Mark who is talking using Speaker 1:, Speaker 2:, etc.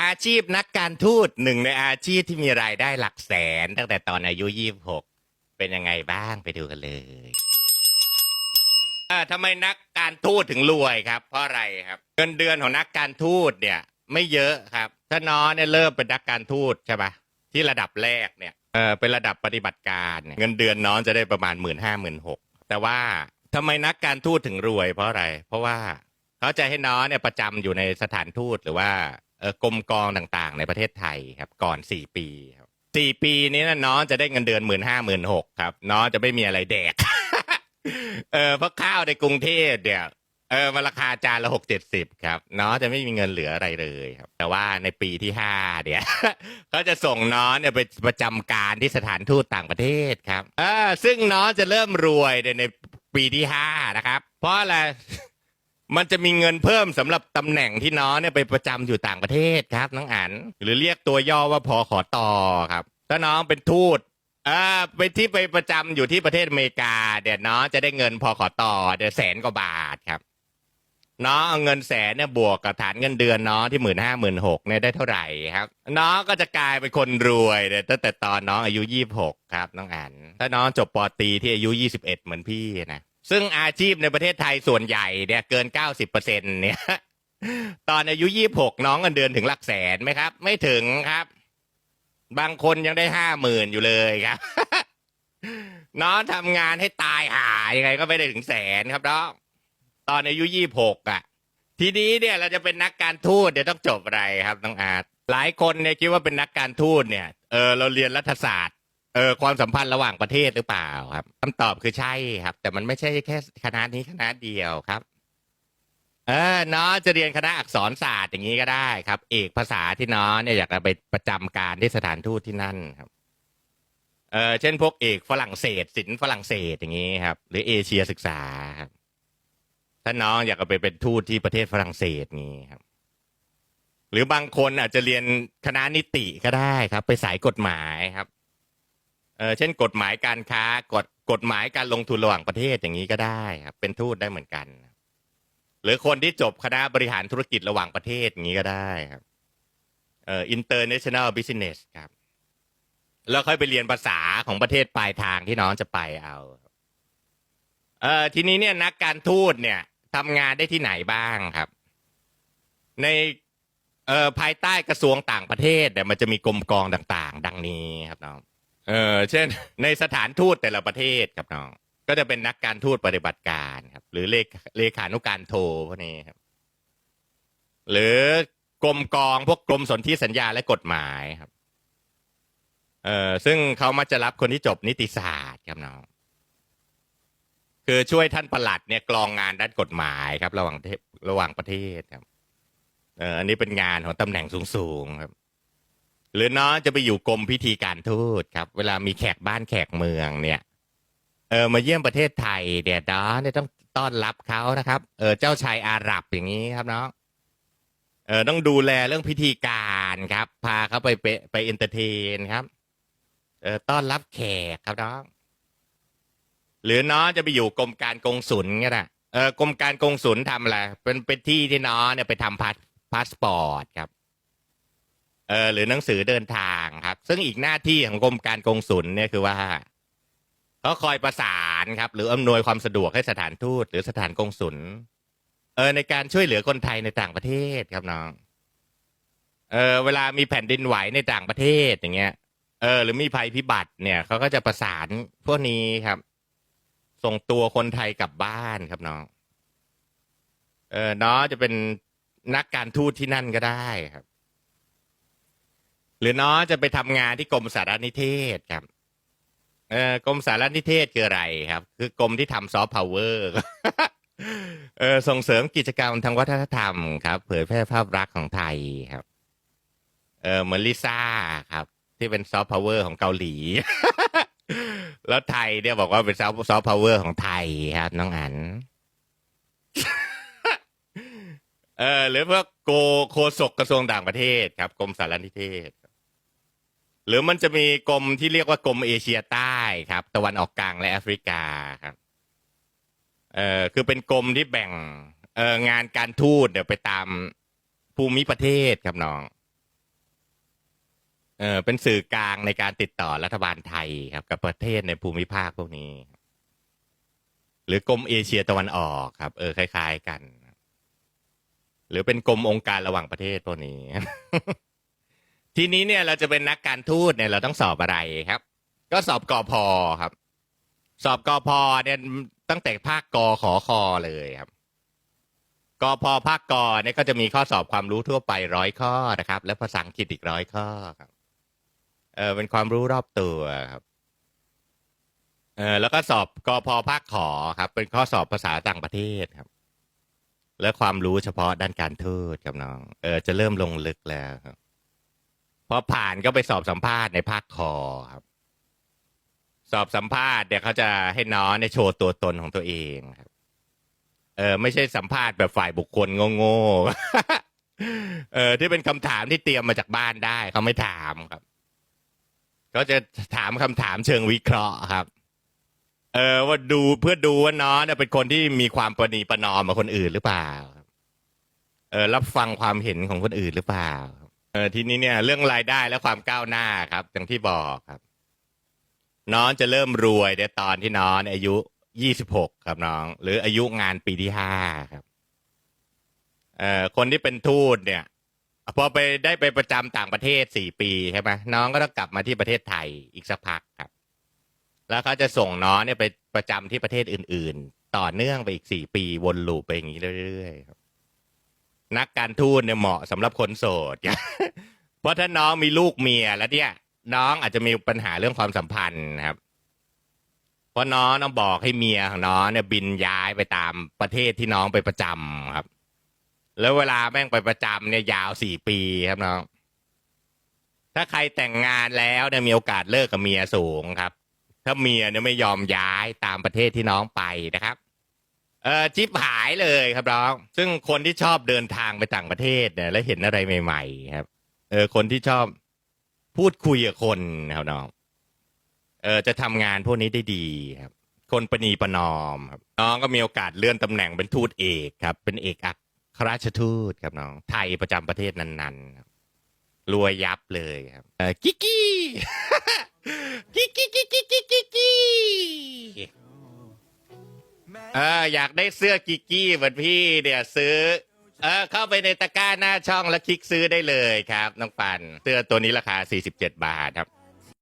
Speaker 1: อาชีพนักการทูตหนึ่งในอาชีพที่มีรายได้หลักแสน ตั้งแต่ตอนอายุยี่บหกเป็นยังไงบ้างไปดูกันเลยเออทำไมนักการทูตถึงรวยครับ เพราะอะไรครับ เงินเดือนของนักการทูตเนี่ย ไม่เยอะครับ ถ้าน้องเนี่ยเริ่มเป็นนักการทูตใช่ปะที่ระดับแรกเนี่ยเออเป็นระดับปฏิบัติการเนี่ยเงินเดือนน้องจะได้ประมาณหมื่นห้าหมื่นหกแต่ว่าทำไมนักการทูตถึงรวยเพราะอะไร เพราะว่าเขาจะให้น้องเนี่ยประจำอยู่ในสถานทูตหรือว่า กรมกองต่างๆ ในประเทศไทยครับก่อนสี่ปีครับสี่ปีนี้นะน้องจะได้เงินเดือนหมื่นห้าหมื่นหกครับน้องจะไม่มีอะไรแดกเออเพราะข้าวในกรุงเทพเนี่ยเออมันราคาจานละหกเจ็ดสิบครับน้องจะไม่มีเงินเหลืออะไรเลยครับ แต่ว่าในปีที่ห้าเนี่ยเขาจะส่งน้องเนี่ยไปประจำการที่สถานทูตต่างประเทศครับเออซึ่งน้องจะเริ่มรวยในปีที่ห้านะครับ เพราะอะไร มันจะมีเงินเพิ่มสำหรับตำแหน่งที่น้องเนี่ยไปประจำอยู่ต่างประเทศครับ น้องอันหรือเรียกตัวย่อว่าพอขอตอครับ ถ้าน้องเป็นทูตอ่าไปที่ไปประจำอยู่ที่ประเทศอเมริกาเดี๋ยวน้องจะได้เงินพอขอตอเดี๋ยวแสนกว่าบาทครับ น้องเอาเงินแสนเนี่ยบวกกับฐานเงินเดือนน้องที่หมื่นห้าหมื่นหกเนี่ยได้เท่าไหร่ครับ น้องก็จะกลายเป็นคนรวยเลยตั้งแต่ตอนน้องอายุยี่บหกครับ น้องอันถ้าน้องจบปอตรีที่อายุยี่สิบเอ็ดเหมือนพี่นะ ซึ่งอาชีพในประเทศไทยส่วนใหญ่เนี่ยเกินเก้าสิบเปอร์เซ็นเนี่ย ตอนอายุยี่หกน้องเงินเดือนถึงหลักแสนไหมครับ ไม่ถึงครับ บางคนยังได้ห้าหมื่นอยู่เลยครับ น้องทำงานให้ตายหายังไงก็ไม่ได้ถึงแสนครับน้องตอนอายุยี่หกอะ ทีนี้เนี่ยเราจะเป็นนักการทูตเดี๋ยวต้องจบอะไรครับน้องอาร์ตหลายคนเนี่ยคิดว่าเป็นนักการทูตเนี่ยเออเราเรียนรัฐศาสตร์ เออความสัมพันธ์ระหว่างประเทศหรือเปล่าครับคำตอบคือใช่ครับ แต่มันไม่ใช่แค่คณะนี้คณะเดียวครับ เออน้องจะเรียนคณะอักษรศาสตร์อย่างนี้ก็ได้ครับ เอกภาษาที่น้องเนี่ยอยากจะไปประจำการที่สถานทูตที่นั่นครับเออเช่นพวกเอกฝรั่งเศสศิลป์ฝรั่งเศสอย่างนี้ครับ หรือเอเชียศึกษาครับถ้าน้องอยากจะไปเป็นทูตที่ประเทศฝรั่งเศสนี้ครับ หรือบางคนอาจจะเรียนคณะนิติก็ได้ครับ ไปสายกฎหมายครับ ออเช่นกฎหมายการค้ากฎกฎหมายการลงทุนระหว่างประเทศอย่างนี้ก็ได้ครับเป็นทูตได้เหมือนกัน หรือคนที่จบคณะบริหารธุรกิจระหว่างประเทศอย่างนี้ก็ได้ครับเอ่อ international business ครับ แล้วค่อยไปเรียนภาษาของประเทศปลายทางที่น้องจะไปเอาเอ่อทีนี้เนี่ยนักการทูตเนี่ยทำงานได้ที่ไหนบ้างครับ ในเอ่อภายใต้กระทรวงต่างประเทศเนี่ยมันจะมีกรมกองต่าง ๆ ดังนี้ครับน้อง เออเช่น ในสถานทูตแต่ละประเทศครับน้อง ก็จะเป็นนักการทูตปฏิบัติการครับ หรือเลขเลขานุการโทพวกนี้ครับ หรือกรมกองพวกกรมสนธิสัญญาและกฎหมายครับ เออซึ่งเขามาจะรับคนที่จบนิติศาสตร์ครับน้อง คือช่วยท่านประหลัดเนี่ยกรองงานด้านกฎหมายครับ ระหว่างระเทศระหว่างประเทศครับ เอออันนี้เป็นงานของตำแหน่งสูงๆครับ หรือน้องจะไปอยู่กรมพิธีการทูตครับ เวลามีแขกบ้านแขกเมืองเนี่ย เออมาเยี่ยมประเทศไทยเดี๋ยวน้องเนี่ยต้องต้อนรับเขานะครับ เออเจ้าชายอาหรับอย่างนี้ครับน้องเออต้องดูแลเรื่องพิธีการครับ พาเขาไปไปไปเอนเตอร์เทนครับเออต้อนรับแขกครับน้อง หรือน้องจะไปอยู่กรมการกงสุลก็ได้เออกรมการกงสุลทำอะไรเป็นเป็นที่ที่น้องเนี่ยไปทำพาสพาสปอร์ตครับ เออหรือหนังสือเดินทางครับ ซึ่งอีกหน้าที่ของกรมการกงสุลเนี่ยคือว่าเขาคอยประสานครับ หรืออำนวยความสะดวกให้สถานทูตหรือสถานกงสุลเออในการช่วยเหลือคนไทยในต่างประเทศครับน้องเออเวลามีแผ่นดินไหวในต่างประเทศอย่างเงี้ย เออ หรือมีภัยพิบัติเนี่ยเขาก็จะประสานพวกนี้ครับ ส่งตัวคนไทยกลับบ้านครับน้องเออน้องจะเป็นนักการทูตที่นั่นก็ได้ครับ หรือน้องจะไปทำงานที่กรมสารนิเทศครับเออกรมสารนิเทศคืออะไรครับ คือกรมที่ทำซอฟต์พาวเวอร์เออส่งเสริมกิจกรรมทางวัฒนธรรมครับ เผยแพร่ภาพลักษณ์ของไทยครับ เออเหมือนลิซ่าครับ ที่เป็นซอฟต์พาวเวอร์ของเกาหลี แล้วไทยเนี่ยบอกว่าเป็นซอฟต์ซอฟต์พาวเวอร์ของไทยครับ น้องอันเออหรือพวกโกโคศกกระทรวงต่างประเทศครับ กรมสารนิเทศ หรือมันจะมีกรมที่เรียกว่ากรมเอเชียใต้ครับ ตะวันออกกลางและแอฟริกาครับเอ่อคือเป็นกรมที่แบ่งเอ่องานการทูตเดี๋ยวไปตามภูมิประเทศครับน้องเออเป็นสื่อกลางในการติดต่อรัฐบาลไทยครับ กับประเทศในภูมิภาคพวกนี้ หรือกรมเอเชียตะวันออกครับ เออคล้าย ๆ กัน หรือเป็นกรมองค์การระหว่างประเทศพวกนี้ ทีนี้เนี่ยเราจะเป็นนักการทูตเนี่ยเราต้องสอบอะไรครับ ก็สอบกอพอครับ สอบกอพอเนี่ยตั้งแต่ภาคกอขอคอเลยครับกอพอภาคกอเนี่ยก็จะมีข้อสอบความรู้ทั่วไปร้อยข้อนะครับ และภาษาอังกฤษอีกร้อยข้อครับเออเป็นความรู้รอบตัวครับเออแล้วก็สอบกอพอภาคขอครับ เป็นข้อสอบภาษาต่างประเทศครับ และความรู้เฉพาะด้านการทูตครับน้อง เออจะเริ่มลงลึกแล้วครับ พอผ่านก็ไปสอบสัมภาษณ์ในภาคคอครับ สอบสัมภาษณ์เดี๋ยวเขาจะให้น้องในยโชว์ตัวตนของตัวเองครับ เออ ไม่ใช่สัมภาษณ์แบบฝ่ายบุคคลโง่ๆเออ ที่เป็นคำถามที่เตรียมมาจากบ้านได้เขาไม่ถามครับก็จะถามคำถามเชิงวิเคราะห์ครับ เออ ว่าดูเพื่อดูว่าน้องเนี่ยเป็นคนที่มีความประนีประนอมกับคนอื่นหรือเปล่า เออ รับฟังความเห็นของคนอื่นหรือเปล่า เออทีนี้เนี่ยเรื่องรายได้และความก้าวหน้าครับอย่างที่บอกครับ น้องจะเริ่มรวยในตอนที่น้องอายุยี่สิบหกครับน้อง หรืออายุงานปีที่ห้าครับเอ่อคนที่เป็นทูตเนี่ยพอไปได้ไปประจำต่างประเทศสี่ปีใช่ไหมน้องก็ต้องกลับมาที่ประเทศไทยอีกสักพักครับ แล้วเขาจะส่งน้องเนี่ยไปประจำที่ประเทศอื่น ๆ ต่อเนื่องไปอีกสี่ปีวนลูปไปอย่างนี้เรื่อยๆครับ นักการทูตเนี่ยเหมาะสำหรับคนโสด เพราะถ้าน้องมีลูกเมียแล้วเนี่ย น้องอาจจะมีปัญหาเรื่องความสัมพันธ์ครับ เพราะน้องต้องบอกให้เมียของน้องเนี่ยบินย้ายไปตามประเทศที่น้องไปประจำครับ แล้วเวลาแม่งไปประจำเนี่ยยาวสี่ปีครับน้อง ถ้าใครแต่งงานแล้วเนี่ยมีโอกาสเลิกกับเมียสูงครับ ถ้าเมียเนี่ยไม่ยอมย้ายตามประเทศที่น้องไปนะครับ เออจิบหายเลยครับน้อง ซึ่งคนที่ชอบเดินทางไปต่างประเทศเนี่ย แล้วเห็นอะไรใหม่ ๆ ครับ เออ คนที่ชอบพูดคุยกับคนครับน้อง เออจะทำงานพวกนี้ได้ดีครับ คนประนีประนอมครับ น้องก็มีโอกาสเลื่อนตำแหน่งเป็นทูตเอกครับ เป็นเอกอัครราชทูตครับน้อง ไทยประจำประเทศนั้นๆครับรวยยับเลยครับ เออกิกกี้กิกกี้กิกกี้กิกกี้กิก อยากได้เสื้อกิกกี้เหมือนพี่เนี่ยซื้อ เออเข้าไปในตะกร้าหน้าช่องแล้วคลิกซื้อได้เลยครับ น้องปัน เสื้อตัวนี้ราคา 47 บาทครับ